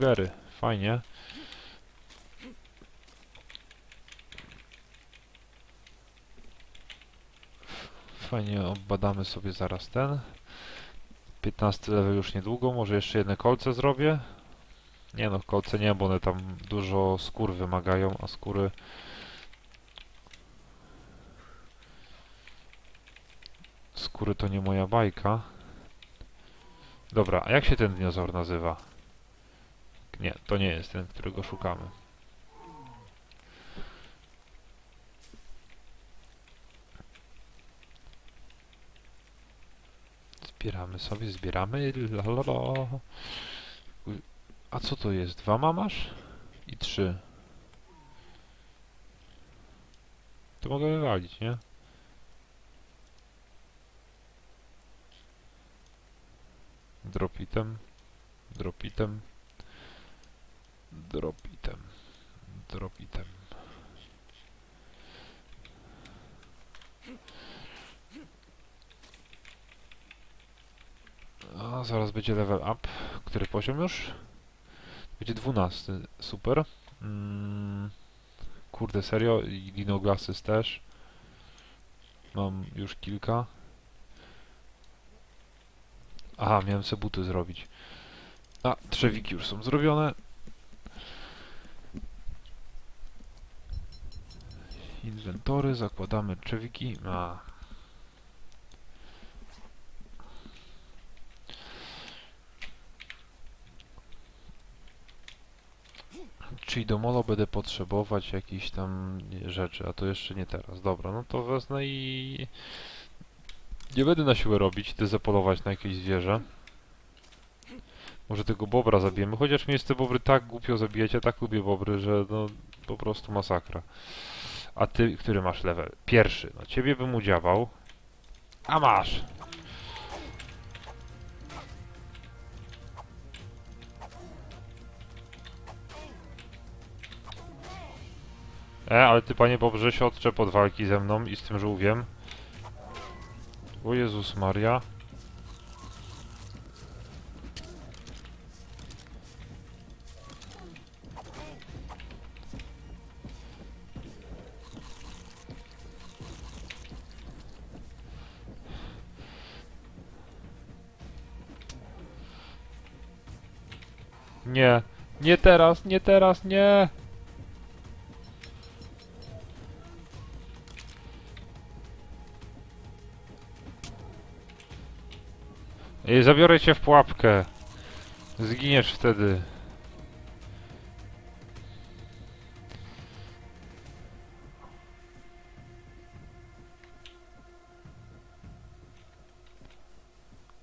Gery, fajnie. Fajnie, obadamy sobie zaraz ten. 15 level już niedługo, może jeszcze jedne kolce zrobię. Nie no, kolce nie, bo one tam dużo skór wymagają, a skóry... Skóry to nie moja bajka. Dobra, a jak się ten dinozaur nazywa? Nie, to nie jest ten, którego szukamy. Zbieramy sobie, zbieramy. La, la, la. Uj, A co to jest? Dwa mamasz? I trzy. To mogę wywalić, nie? Dropitem. Dropitem. Dropitem. Dropitem. A zaraz będzie level up. Który poziom już? Będzie 12. Super. Mm, kurde, serio? I Dinoglasses też. Mam już kilka. Aha, miałem sobie buty zrobić. A, trzewiki już są zrobione. Inwentory, zakładamy trzewiki. A. Czyli do molo będę potrzebować jakichś tam rzeczy, a to jeszcze nie teraz. Dobra, no to wezmę i... Nie będę na siłę robić, idę zapolować na jakieś zwierzę. Może tego bobra zabijemy, chociaż mnie te bobry tak głupio zabijać, ja tak lubię bobry, że no po prostu masakra. A ty, który masz level? Pierwszy. No ciebie bym udziałał. A masz! E, ale ty panie Bobrze się odczep od walki ze mną i z tym żółwiem. O Jezus Maria. Nie, nie teraz, nie teraz, nie! Ej, zabiorę cię w pułapkę. Zginiesz wtedy.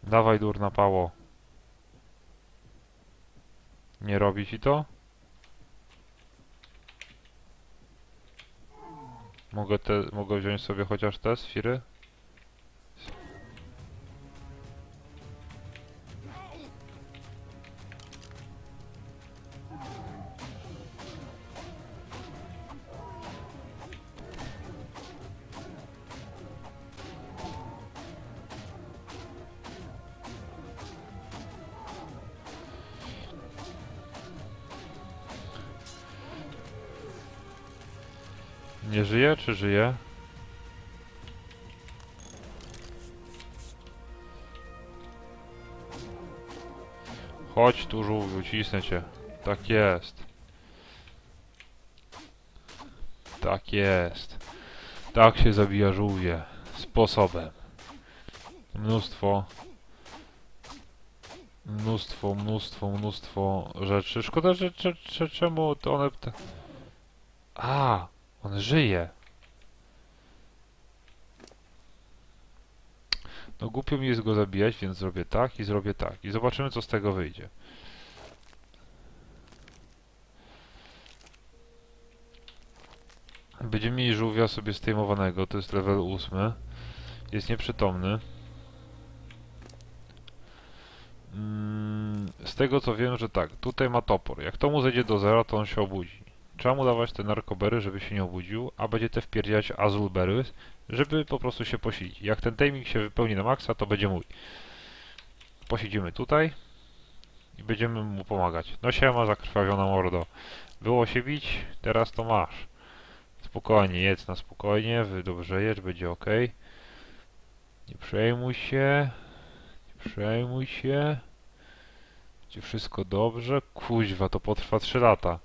Dawaj durna pało. Nie robi ci to? Mogę te, mogę wziąć sobie chociaż te sfiry? Nie żyje, czy żyje? Chodź tu, żółwiu, cisnę cię. Tak jest. Tak jest. Tak się zabija żółwie. Sposobem. Mnóstwo. Mnóstwo, mnóstwo, mnóstwo rzeczy. Szkoda, że, że, że czemu to one... A, on żyje. No głupio mi jest go zabijać, więc zrobię tak i zrobię tak. I zobaczymy, co z tego wyjdzie. Będziemy mieli żółwia sobie zdejmowanego, to jest level 8. Jest nieprzytomny. Mm, z tego co wiem, że tak, tutaj ma topór. Jak to mu zejdzie do zera, to on się obudzi. Trzeba mu dawać te narkobery, żeby się nie obudził, a będzie te wpierdziać azulbery, żeby po prostu się posilić. Jak ten timing się wypełni na maksa, to będzie mój. Posiedzimy tutaj. i będziemy mu pomagać. No siema zakrwawiona mordo. Było się bić, teraz to masz. Spokojnie, jedz na spokojnie, wy dobrze jedz, będzie ok. Nie przejmuj się, nie przejmuj się. Będzie wszystko dobrze. Kuźwa, to potrwa 3 lata.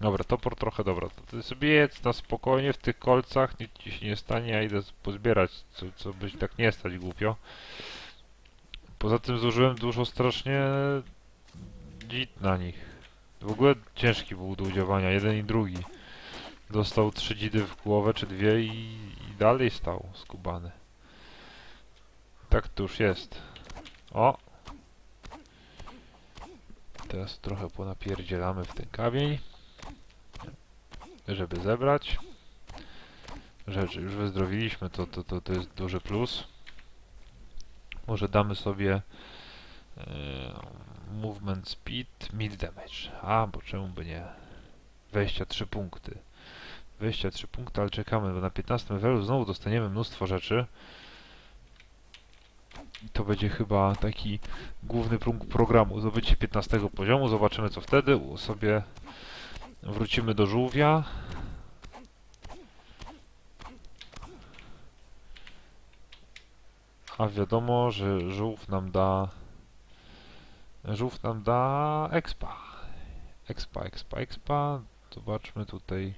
Dobra, topór trochę dobra. To ty sobie jedz na spokojnie w tych kolcach, nic ci się nie stanie, ja idę pozbierać, co, co byś tak nie stać głupio. Poza tym zużyłem dużo strasznie dzit na nich. W ogóle ciężki był do udziałania, jeden i drugi. Dostał trzy dzidy w głowę, czy dwie i, i dalej stał skubany. Tak to już jest. O! Teraz trochę ponapierdzielamy w ten kamień żeby zebrać. Rzeczy już wyzdrowiliśmy, to, to, to, to jest duży plus. Może damy sobie e, movement speed, mid damage. A, bo czemu by nie? 23 punkty. 23 punkty, ale czekamy, bo na 15 levelu znowu dostaniemy mnóstwo rzeczy. I to będzie chyba taki główny punkt programu. Zdobycie 15 poziomu, zobaczymy co wtedy. U- Sobie Wrócimy do żółwia. A wiadomo, że żółw nam da... Żółw nam da expa. Expa, expa, expa. Zobaczmy tutaj,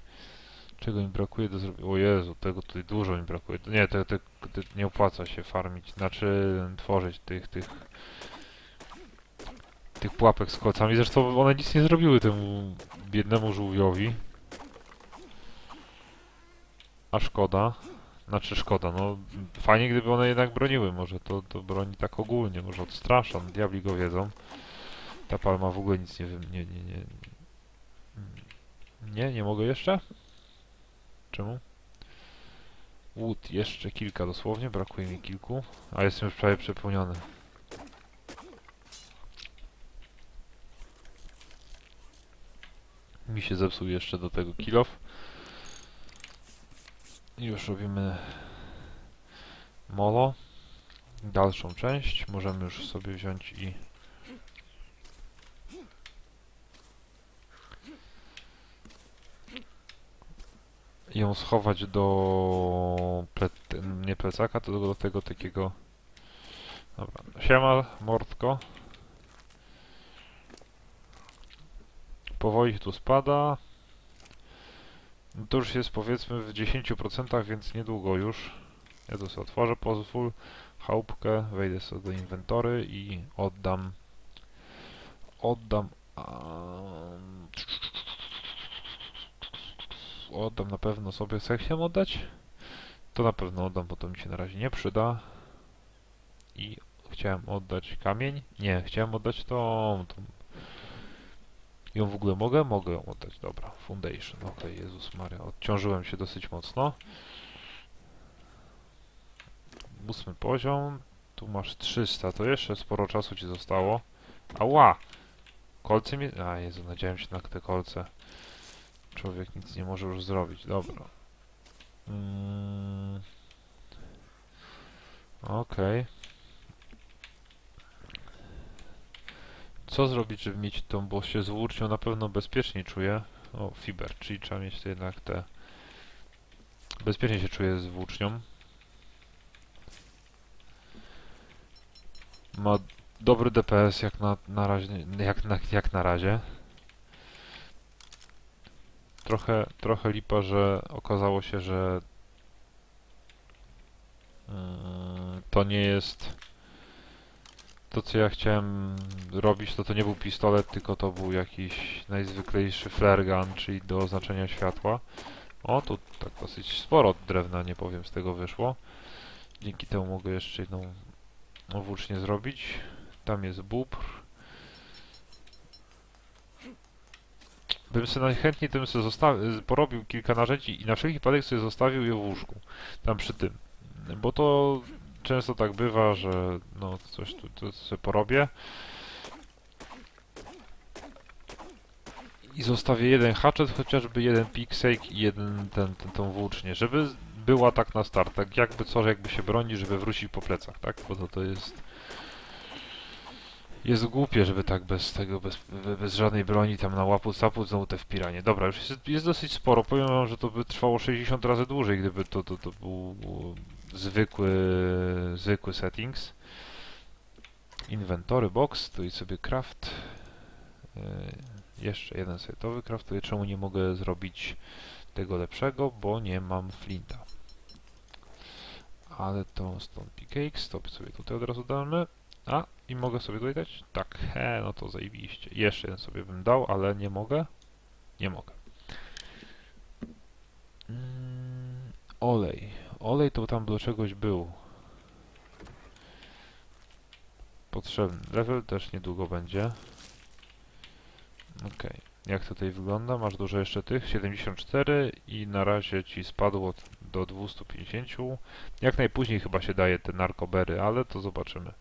czego mi brakuje do zrobienia. O Jezu, tego tutaj dużo mi brakuje. Nie, te, te, te nie opłaca się farmić, znaczy tworzyć tych, tych tych pułapek z kolcami. Zresztą one nic nie zrobiły temu biednemu żółwiowi. A szkoda. Znaczy szkoda, no fajnie gdyby one jednak broniły. Może to, to broni tak ogólnie, może odstrasza. Diabli go wiedzą. Ta palma w ogóle nic nie wy... Nie, nie, nie. Nie, nie mogę jeszcze? Czemu? Wood, jeszcze kilka dosłownie, brakuje mi kilku. A jestem już prawie przepełniony. Mi się zepsuł jeszcze do tego kilof. Już robimy molo. Dalszą część. Możemy już sobie wziąć i ją schować do ple nie plecaka, to do tego takiego Dobra. Siema, mordko. Powoli tu spada. To już jest powiedzmy w 10%, więc niedługo już. Ja to sobie otworzę, pozwól. Chałupkę, wejdę sobie do inwentory i oddam. Oddam. am, oddam na pewno sobie. Co ja chciałem oddać? To na pewno oddam, bo to mi się na razie nie przyda. I chciałem oddać kamień. Nie, chciałem oddać tą, tą ją w ogóle mogę? Mogę ją oddać, dobra. Foundation, ok, Jezus Maria, odciążyłem się dosyć mocno. Ósmy poziom, tu masz 300, to jeszcze sporo czasu ci zostało. Ała! Kolce mi... A Jezu, nadziałem się na te kolce. Człowiek nic nie może już zrobić, dobra. Mm. Okej. Co zrobić, żeby mieć tą, bo się z włócznią na pewno bezpiecznie czuję. O, fiber, czyli trzeba mieć to jednak te... Bezpiecznie się czuję z włócznią. Ma dobry DPS jak na, na razie, jak na, jak na razie. Trochę, trochę lipa, że okazało się, że yy, to nie jest to co ja chciałem robić, to to nie był pistolet, tylko to był jakiś najzwyklejszy flare gun, czyli do oznaczenia światła. O, tu tak dosyć sporo drewna, nie powiem, z tego wyszło. Dzięki temu mogę jeszcze jedną włócznię zrobić. Tam jest bóbr. Bym sobie najchętniej tym sobie porobił kilka narzędzi i na wszelki wypadek sobie zostawił je w łóżku. Tam przy tym. Bo to często tak bywa, że no coś tu, tu sobie porobię. I zostawię jeden hatchet, chociażby jeden picksake i jeden ten, ten, tą włócznię, żeby była tak na start, tak jakby co, jakby się broni, żeby wrócić po plecach, tak? Bo to, to jest... Jest głupie, żeby tak bez tego, bez, be- bez żadnej broni tam na łapu sapu znowu te wpiranie. Dobra, już jest, jest dosyć sporo. Powiem wam, że to by trwało 60 razy dłużej, gdyby to, to, to był zwykły, zwykły settings. Inwentory box, tu i sobie craft. Yy, jeszcze jeden sobie wykraftuję. Czemu nie mogę zrobić tego lepszego? Bo nie mam flinta. Ale to stone cakes, to sobie tutaj od razu damy. A, i mogę sobie tutaj dać? Tak, he, no to zajebiście. Jeszcze jeden sobie bym dał, ale nie mogę. Nie mogę. Mm, olej. Olej to tam do czegoś był. Potrzebny. Level też niedługo będzie. Okej. Jak to tutaj wygląda? Masz dużo jeszcze tych? 74 i na razie ci spadło do 250. Jak najpóźniej chyba się daje te narkobery, ale to zobaczymy.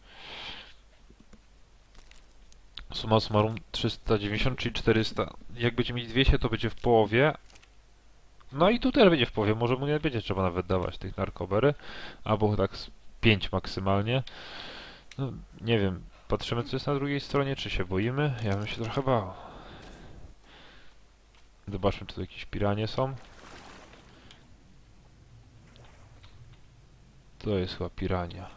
Summa summarum 390 czyli 400. Jak będzie mieć 200 to będzie w połowie. No i tu też będzie w połowie. Może mu nie będzie trzeba nawet dawać tych narkobery. Albo tak z 5 maksymalnie. No, nie wiem. Patrzymy co jest na drugiej stronie, czy się boimy? Ja bym się trochę bał. Zobaczmy, czy tu jakieś piranie są. To jest chyba pirania.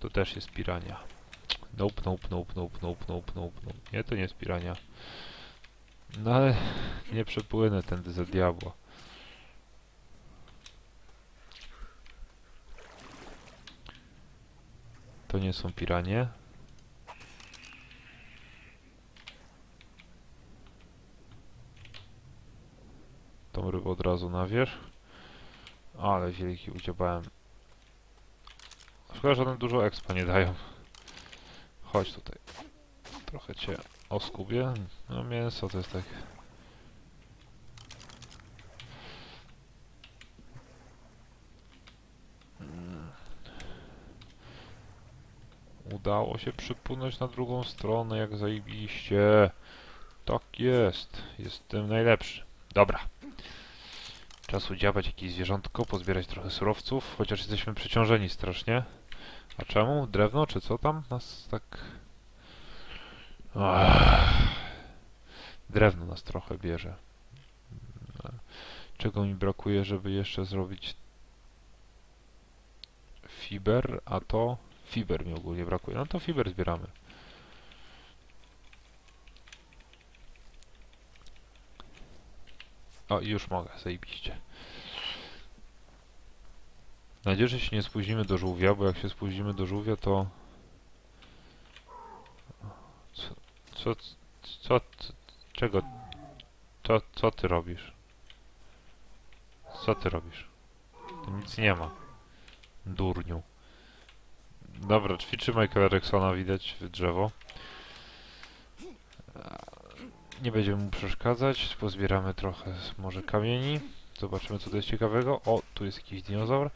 To też jest pirania. Nope, nope, nope, nope, nope, nope, nope, nope. Nie, to nie jest pirania. No ale nie przepłynę tędy za diabła. To nie są piranie. Tą rybę od razu na wierzch. Ale wielki udziałałem. Szkoda, że one dużo expa nie dają. Chodź tutaj. Trochę cię oskubię. No mięso to jest tak... Udało się przypłynąć na drugą stronę, jak zajebiście. Tak jest. Jestem najlepszy. Dobra. Czas udziałać jakieś zwierzątko, pozbierać trochę surowców, chociaż jesteśmy przeciążeni strasznie. A czemu? Drewno, czy co tam nas tak... Drewno nas trochę bierze. Czego mi brakuje, żeby jeszcze zrobić fiber, a to fiber mi ogólnie brakuje. No to fiber zbieramy. O, już mogę, zajebiście. Mam nadzieję, że się nie spóźnimy do żółwia, bo jak się spóźnimy do żółwia, to... Co... Co... co czego... Co, co ty robisz? Co ty robisz? Tu nic nie ma. Durniu. Dobra, ćwiczy Michaela Jacksona, widać w drzewo. Nie będziemy mu przeszkadzać, pozbieramy trochę może kamieni. Zobaczymy co to jest ciekawego. O, tu jest jakiś dinozaur.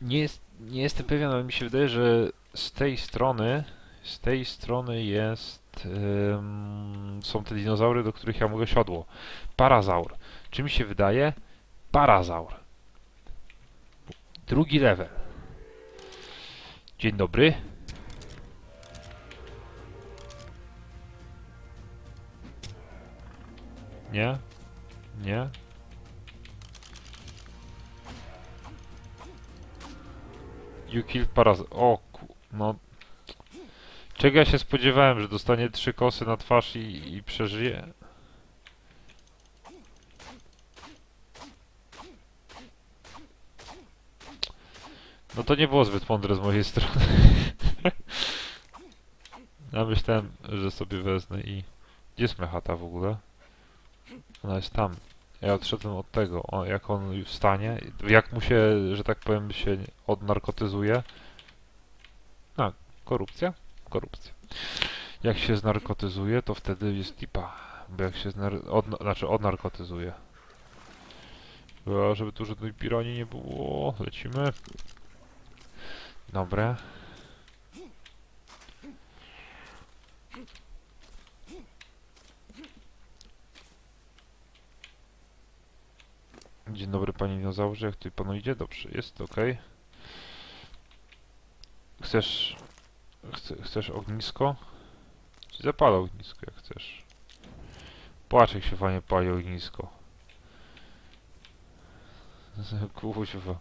Nie, jest, nie jestem pewien, ale mi się wydaje, że z tej strony, z tej strony jest, są te dinozaury, do których ja mogę siodło. Parazaur. Czy mi się wydaje? Parazaur. Drugi level. Dzień dobry. Nie? Nie? You killed paraz... O no... Czego ja się spodziewałem, że dostanie trzy kosy na twarz i, i przeżyje? No to nie było zbyt mądre z mojej strony. ja myślałem, że sobie wezmę i... Gdzie jest mechata w ogóle? Ona jest tam. Ja odszedłem od tego, o, jak on wstanie, jak mu się, że tak powiem, się odnarkotyzuje. A, korupcja? Korupcja. Jak się znarkotyzuje, to wtedy jest tipa. Bo jak się znar od, znaczy odnarkotyzuje. Bo żeby tu żadnej piranii nie było, lecimy. Gdzie Dzień dobry panie dinozaurze, jak tutaj panu idzie? Dobrze, jest ok. Chcesz... Chce, chcesz ognisko? Zapalę ognisko jak chcesz. Płacz jak się fajnie pali ognisko. Kuźwa.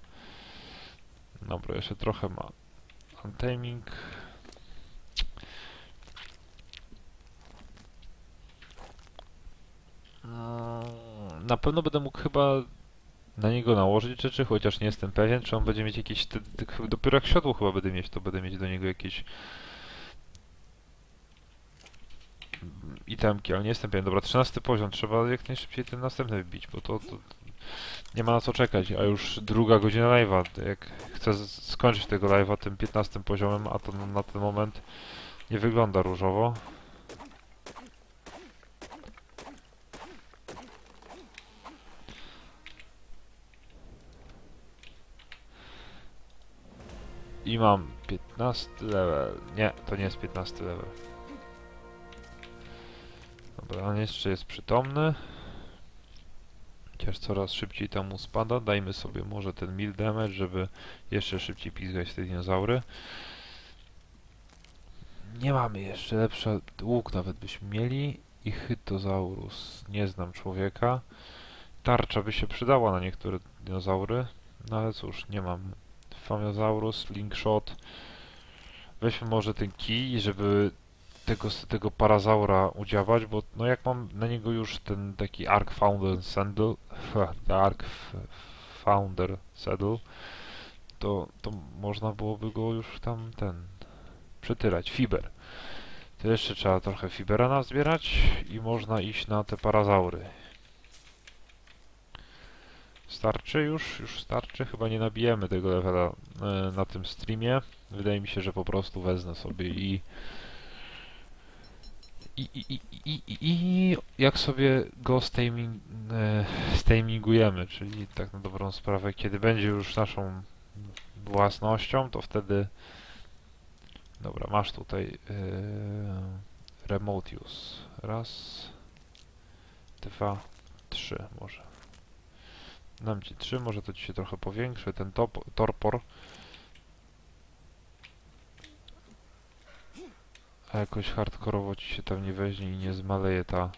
Dobra, jeszcze trochę ma. Untaming. Mm, Na pewno będę mógł chyba na niego nałożyć rzeczy, chociaż nie jestem pewien, czy on będzie mieć jakieś... Te, te, dopiero jak siodło chyba będę mieć, to będę mieć do niego jakieś... itemki, ale nie jestem pewien. Dobra, 13 poziom, trzeba jak najszybciej ten następny wbić, bo to, to nie ma na co czekać, a już druga godzina live'a. Jak chcę skończyć tego live'a tym 15 poziomem, a to na ten moment nie wygląda różowo. I mam 15 level. Nie, to nie jest 15 level. Dobra, on jeszcze jest przytomny. Chociaż coraz szybciej tam spada. Dajmy sobie może ten mil damage, żeby jeszcze szybciej pizgać te dinozaury. Nie mamy jeszcze lepszy łuk nawet byśmy mieli. I Chytozaurus. Nie znam człowieka. Tarcza by się przydała na niektóre dinozaury. No ale cóż, nie mamy. Famiosaurus, Linkshot. Weźmy może ten kij, żeby tego, tego parazaura udziałać, bo no jak mam na niego już ten taki Arc Founder Saddle, Arc F- Founder Saddle, to, to można byłoby go już tam ten przytyrać. Fiber. To jeszcze trzeba trochę fibera nazbierać i można iść na te parazaury. Starczy już? Już starczy? Chyba nie nabijemy tego levela e, na tym streamie. Wydaje mi się, że po prostu wezmę sobie i i, i, i, i, i, jak sobie go staming, e, stamingujemy, czyli tak na dobrą sprawę, kiedy będzie już naszą własnością, to wtedy dobra, masz tutaj use. Raz, dwa, trzy może. Dam ci trzy, może to ci się trochę powiększy, ten top, torpor. A jakoś hardkorowo ci się tam nie weźmie i nie zmaleje ta...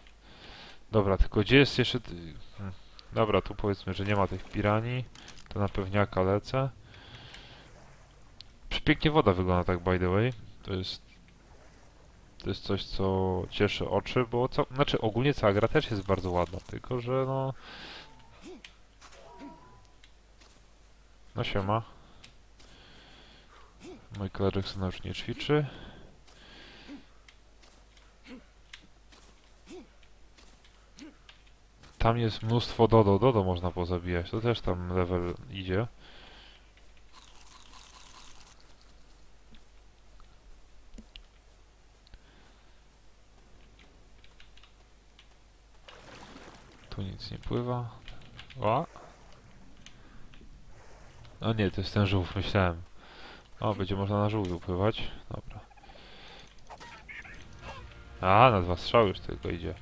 Dobra, tylko gdzie jest jeszcze... Dobra, tu powiedzmy, że nie ma tych piranii. To na pewniaka lecę. Przepięknie woda wygląda tak by the way. To jest... To jest coś, co cieszy oczy, bo... Ca... Znaczy, ogólnie cała gra też jest bardzo ładna, tylko że no... No siema. Michael Jackson już nie ćwiczy. Tam jest mnóstwo dodo, dodo można pozabijać, to też tam level idzie. Tu nic nie pływa. O! O nie, to jest ten żółw, myślałem. O, będzie można na żółwiu pływać. Dobra. A, na dwa strzały już tylko idzie.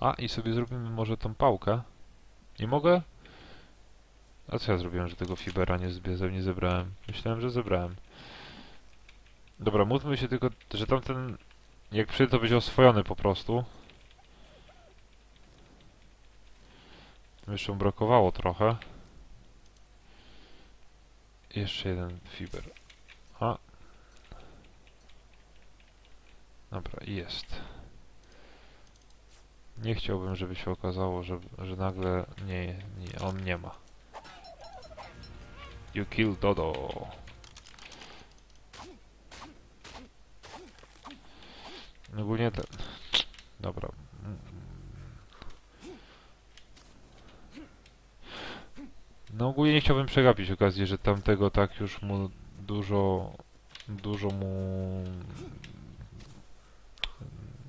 A, i sobie zrobimy może tą pałkę. Nie mogę? A co ja zrobiłem, że tego fibera nie, zbie- nie zebrałem? Myślałem, że zebrałem. Dobra, módlmy się tylko, że tamten... Jak przyjdzie, to będzie oswojony po prostu. Jeszcze brakowało trochę. Jeszcze jeden fiber. A. Dobra, jest. Nie chciałbym, żeby się okazało, że, że nagle nie, nie, on nie ma. You kill Dodo. Ogólnie ten... Dobra. Mm. No ogólnie nie chciałbym przegapić okazji, że tamtego tak już mu dużo... Dużo mu...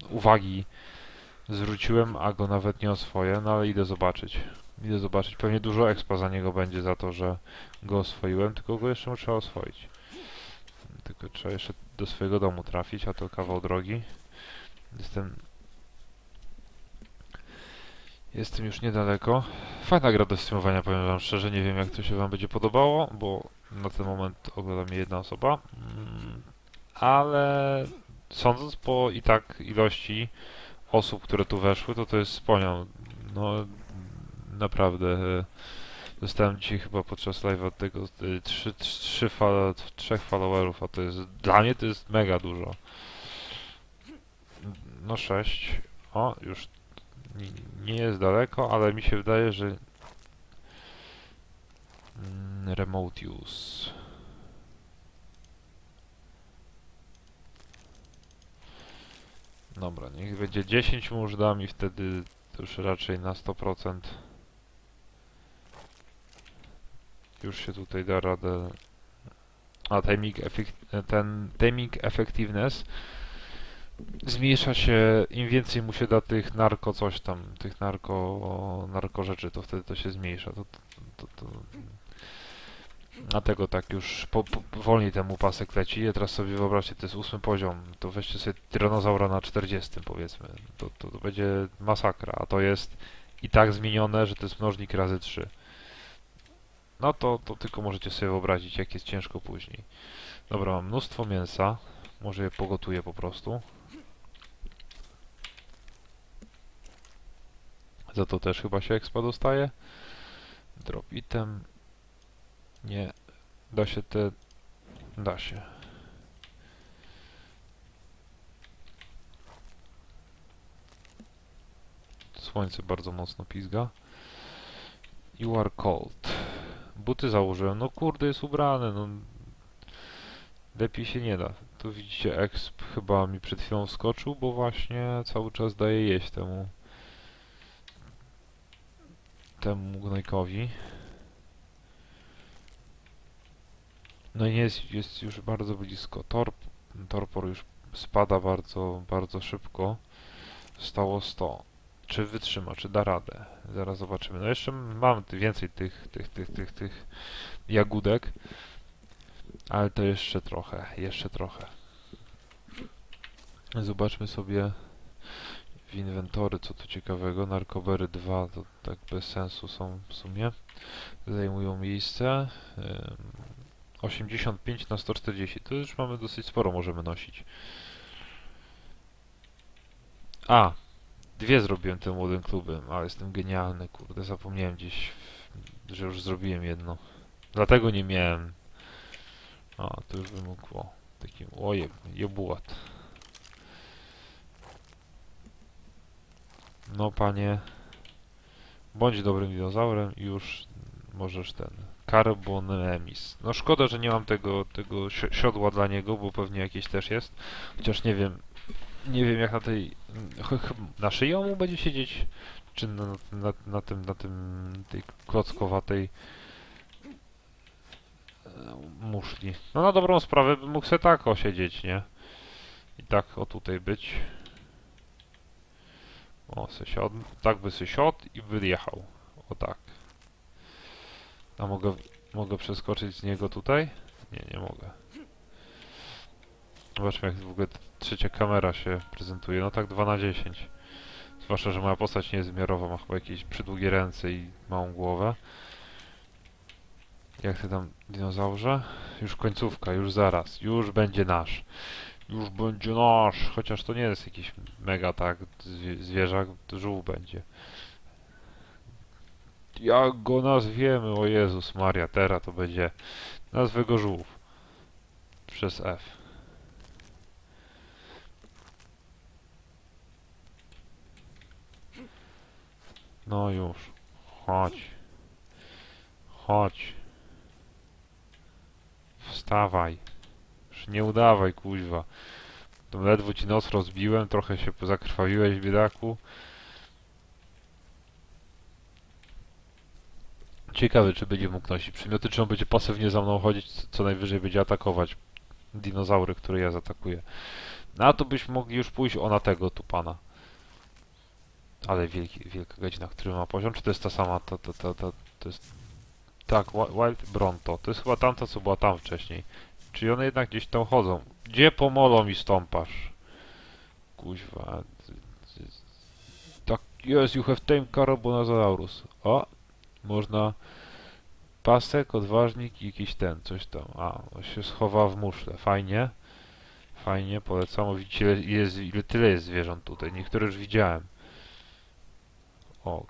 Uwagi zwróciłem, a go nawet nie oswoję, no ale idę zobaczyć. Idę zobaczyć. Pewnie dużo expa za niego będzie za to, że go oswoiłem, tylko go jeszcze trzeba oswoić. Tylko trzeba jeszcze do swojego domu trafić, a to kawał drogi. Jestem... Jestem już niedaleko. Fajna gra do streamowania, powiem wam szczerze. Nie wiem jak to się wam będzie podobało, bo na ten moment ogląda mnie jedna osoba. Mm, Ale sądząc po i tak ilości osób, które tu weszły, to to jest sponią. No naprawdę. e, Dostałem dzisiaj chyba podczas live od tego e, trzy, trzy fal, trzech followerów, a to jest dla mnie to jest mega dużo. No 6. O, już nie, jest daleko, ale mi się wydaje, że mm, remote use. Dobra, niech będzie 10 mu dam i wtedy już raczej na 100% już się tutaj da radę. A timing ten timing effectiveness zmniejsza się, im więcej mu się da tych narko coś tam, tych narko, narko rzeczy, to wtedy to się zmniejsza. To, to, to, to... Dlatego tak już po, po, wolniej temu pasek leci. Ja teraz sobie wyobraźcie, to jest ósmy poziom, to weźcie sobie tyranozaura na 40 powiedzmy. To, to, to będzie masakra, a to jest i tak zmienione, że to jest mnożnik razy 3. No to, to tylko możecie sobie wyobrazić, jak jest ciężko później. Dobra, mam mnóstwo mięsa. Może je pogotuję po prostu. Za to też chyba się expa dostaje. Drop item. Nie. Da się te... Da się. Słońce bardzo mocno pizga. You are cold. Buty założyłem. No kurde, jest ubrany. No. Lepiej się nie da. Tu widzicie, exp chyba mi przed chwilą wskoczył, bo właśnie cały czas daje jeść temu temu gnojkowi. No i jest, jest już bardzo blisko. Torp, torpor już spada bardzo, bardzo szybko. Stało 100. Czy wytrzyma, czy da radę? Zaraz zobaczymy. No jeszcze mam więcej tych, tych, tych, tych, tych jagódek. Ale to jeszcze trochę, jeszcze trochę. Zobaczmy sobie w inwentory, co tu ciekawego. Narkobery 2 to tak bez sensu są w sumie. Zajmują miejsce. Ym, 85 na 140. To już mamy dosyć sporo, możemy nosić. A! Dwie zrobiłem tym młodym klubem, ale jestem genialny, kurde, zapomniałem gdzieś, że już zrobiłem jedno. Dlatego nie miałem. A, to już wymokło. Taki, oje, jebułat. No panie, bądź dobrym dinozaurem i już możesz ten. Carbonemis. No szkoda, że nie mam tego, tego si- siodła dla niego, bo pewnie jakieś też jest. Chociaż nie wiem, nie wiem jak na tej, na szyję mu będzie siedzieć, czy na, na, na tym, na tym, tej klockowatej e, muszli. No na dobrą sprawę bym mógł sobie tak osiedzieć, nie? I tak o tutaj być. O, siad, tak by se siadł i wyjechał. O tak. A mogę, mogę przeskoczyć z niego tutaj? Nie, nie mogę. Zobaczmy jak w ogóle trzecia kamera się prezentuje. No tak 2 na 10. Zwłaszcza, że moja postać nie jest wymiarowa, ma chyba jakieś przydługie ręce i małą głowę. Jak ty tam, dinozaurze? Już końcówka, już zaraz. Już będzie nasz. Już będzie nasz. Chociaż to nie jest jakiś mega tak zwie zwierzak, żółw będzie. Jak go nazwiemy? O Jezus Maria, teraz to będzie... Nazwę go żółw. Przez F. No już. Chodź. Chodź. Wstawaj. Nie udawaj, kuźwa. To ledwo ci nos rozbiłem, trochę się zakrwawiłeś, biedaku. Ciekawe, czy będzie mógł nosić przymioty, czy on będzie pasywnie za mną chodzić, co najwyżej będzie atakować dinozaury, które ja zaatakuję. Na to byśmy mogli już pójść o na tego tu pana. Ale wielki, wielka godzina, który ma poziom, czy to jest ta sama, to, to, to, to, to jest... Tak, Wi- Wild Bronto, to jest chyba tamta, co była tam wcześniej. Czyli one jednak gdzieś tam chodzą. Gdzie pomolą mi stąpasz? Kuźwa. Tak Yes, you have tamed Carbonosaurus. O, można pasek, odważnik i jakiś ten, coś tam. A, on się schowa w muszle. Fajnie. Fajnie, polecam. Widzicie, ile, jest, ile tyle jest zwierząt tutaj. Niektóre już widziałem. O,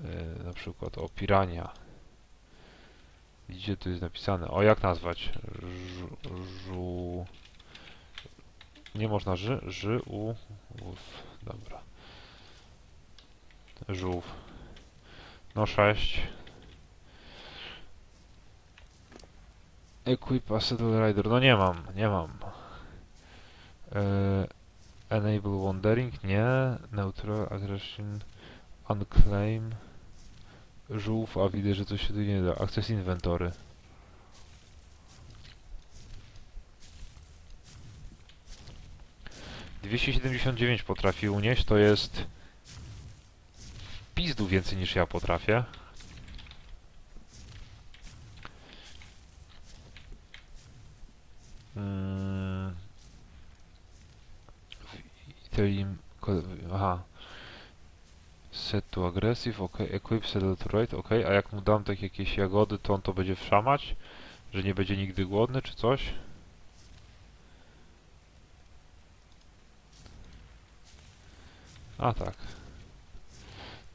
yy, na przykład o pirania. Widzicie, tu jest napisane. O, jak nazwać? Żu... Nie można ży, ży, u, ów. Dobra. Żółw. No 6. Equip a Saddle Rider. No nie mam, nie mam. E, enable Wandering? Nie. Neutral Aggression. Unclaim. Żółw, a widzę, że coś się tu nie da. Access Inventory. Dwieście siedemdziesiąt dziewięć potrafi unieść, to jest w pizdu więcej niż ja potrafię. Mm. Ko- Aha. Set to aggressive, ok. Equip set to right, ok. A jak mu dam tak jakieś jagody, to on to będzie wszamać? Że nie będzie nigdy głodny, czy coś? A tak.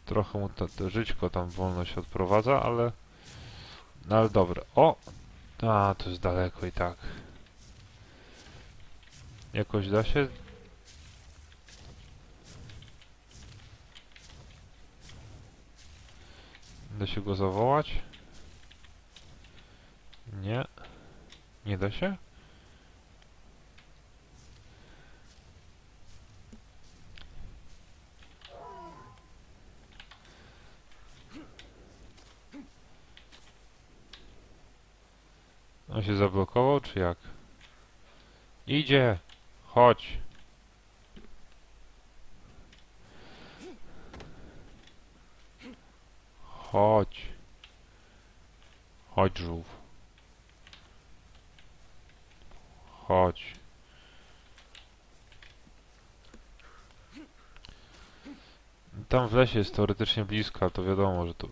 Trochę mu to, to żyćko tam wolno się odprowadza, ale... No ale dobra. O! A, to jest daleko i tak. Jakoś da się? Da się go zawołać? Nie. Nie da się? On się zablokował, czy jak? Idzie! Chodź! Chodź, żółw. Chodź. Tam w lesie jest teoretycznie blisko, to wiadomo, że tu...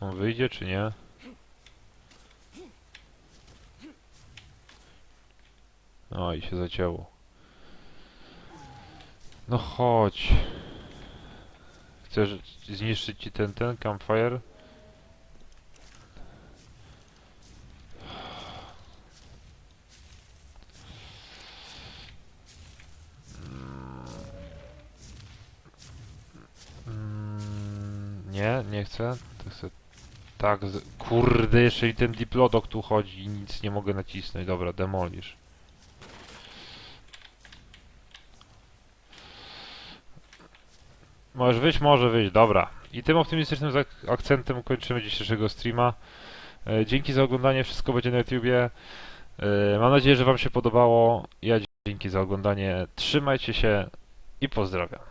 On wyjdzie, czy nie? O, i się zacięło. No chodź. Chcesz zniszczyć ci ten, ten campfire? Mm, Nie, nie chcę. To chcę tak, z... kurde, jeszcze i ten diplodok tu chodzi i nic nie mogę nacisnąć. Dobra, demolisz. Możesz wyjść, może wyjść, dobra. I tym optymistycznym akcentem kończymy dzisiejszego streama. E, dzięki za oglądanie, wszystko będzie na YouTubie. E, mam nadzieję, że Wam się podobało. Ja dzięki za oglądanie. Trzymajcie się i pozdrawiam.